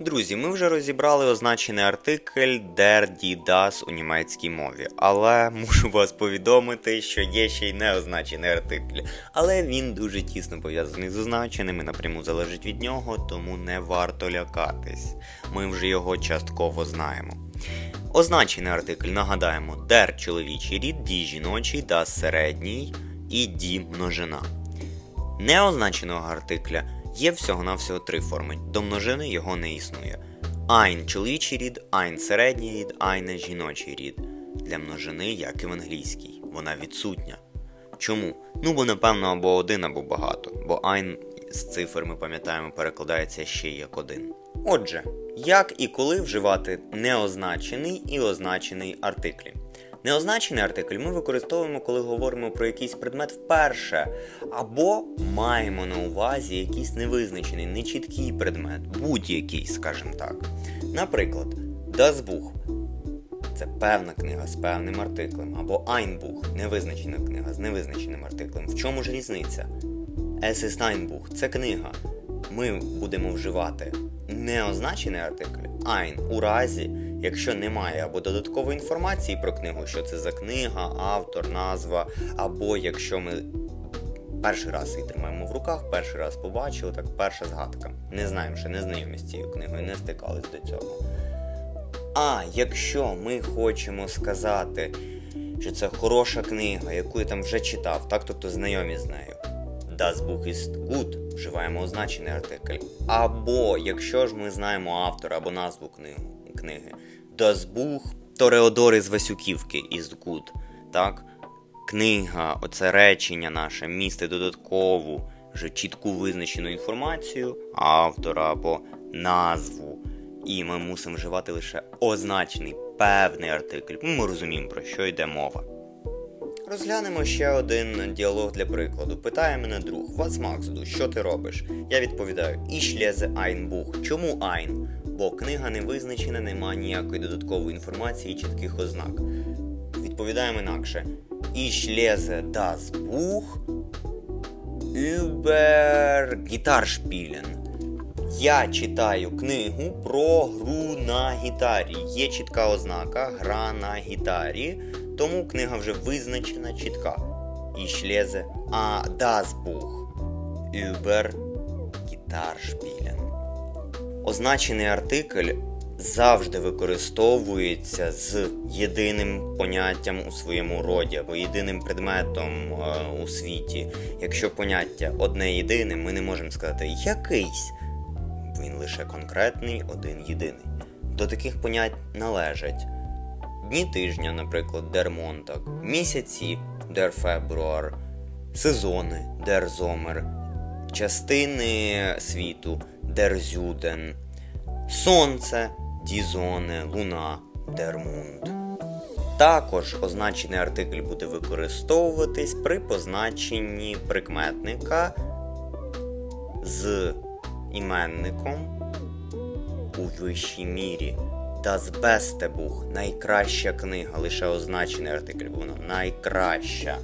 Друзі, ми вже розібрали означений артикль der, die, das у німецькій мові, але мушу вас повідомити, що є ще й неозначений артикль. Але він дуже тісно пов'язаний з означеним і напряму залежить від нього, тому не варто лякатись. Ми вже його частково знаємо. Означений артикль нагадаємо der чоловічий рід, die жіночий, das середній і die множина. Неозначеного артикля є всього-навсього три форми. До множини його не існує. Ein чоловічий рід, ein середній рід, eine жіночий рід. Для множини, як і в англійській, вона відсутня. Чому? Ну, бо напевно або один, або багато, бо ein з цифр ми пам'ятаємо перекладається ще як один. Отже, як і коли вживати неозначений і означений артиклі. Неозначений артикль ми використовуємо, коли говоримо про якийсь предмет вперше, або маємо на увазі якийсь невизначений, нечіткий предмет, будь-який, скажімо так. Наприклад, Buch – це певна книга з певним артиклем, або Ein Buch – невизначена книга з невизначеним артиклем. В чому ж різниця? Es це книга. Ми будемо вживати неозначений артикль ein у разі, якщо немає або додаткової інформації про книгу, що це за книга, автор, назва, або якщо ми перший раз її тримаємо в руках, перший раз побачили, так перша згадка. Не знаємо, ще не знайомі з цією книгою, не стикались до цього. А якщо ми хочемо сказати, що це хороша книга, яку я там вже читав, так, тобто знайомі з нею. Das Buch ist gut, вживаємо означений артикль. Або якщо ж ми знаємо автора або назву книгу, книги, Das Buch Тореодор із Васюківки is good. Так? Книга, оце речення наше містить додаткову, вже чітку визначену інформацію автора або назву. І ми мусимо вживати лише означений певний артикль. Ми розуміємо, про що йде мова. Розглянемо ще один діалог для прикладу. Питає мене друг, вас Максду, що ти робиш? Я відповідаю: Ich lese ein. Чому ein? Бо книга не визначена, нема ніякої додаткової інформації і чітких ознак. Відповідаємо інакше. Ich lese das Buch über Gitarspielen. Я читаю книгу про гру на гітарі. Є чітка ознака гра на гітарі, тому книга вже визначена чітка. Ich lese а das Buch über Gitarspielen. Означений артикль завжди використовується з єдиним поняттям у своєму роді або єдиним предметом е, у світі. Якщо поняття одне єдине, ми не можемо сказати якийсь. Він лише конкретний, один єдиний. До таких понять належать дні тижня, наприклад, Montag, місяці Februar, сезони Sommer, частини світу Süden, сонце Sonne, луна der. Також означений артикль буде використовуватись при позначенні прикметника з іменником у вищій мірі. Das Beste Buch – найкраща книга, лише означений артикль, бо воно найкраща.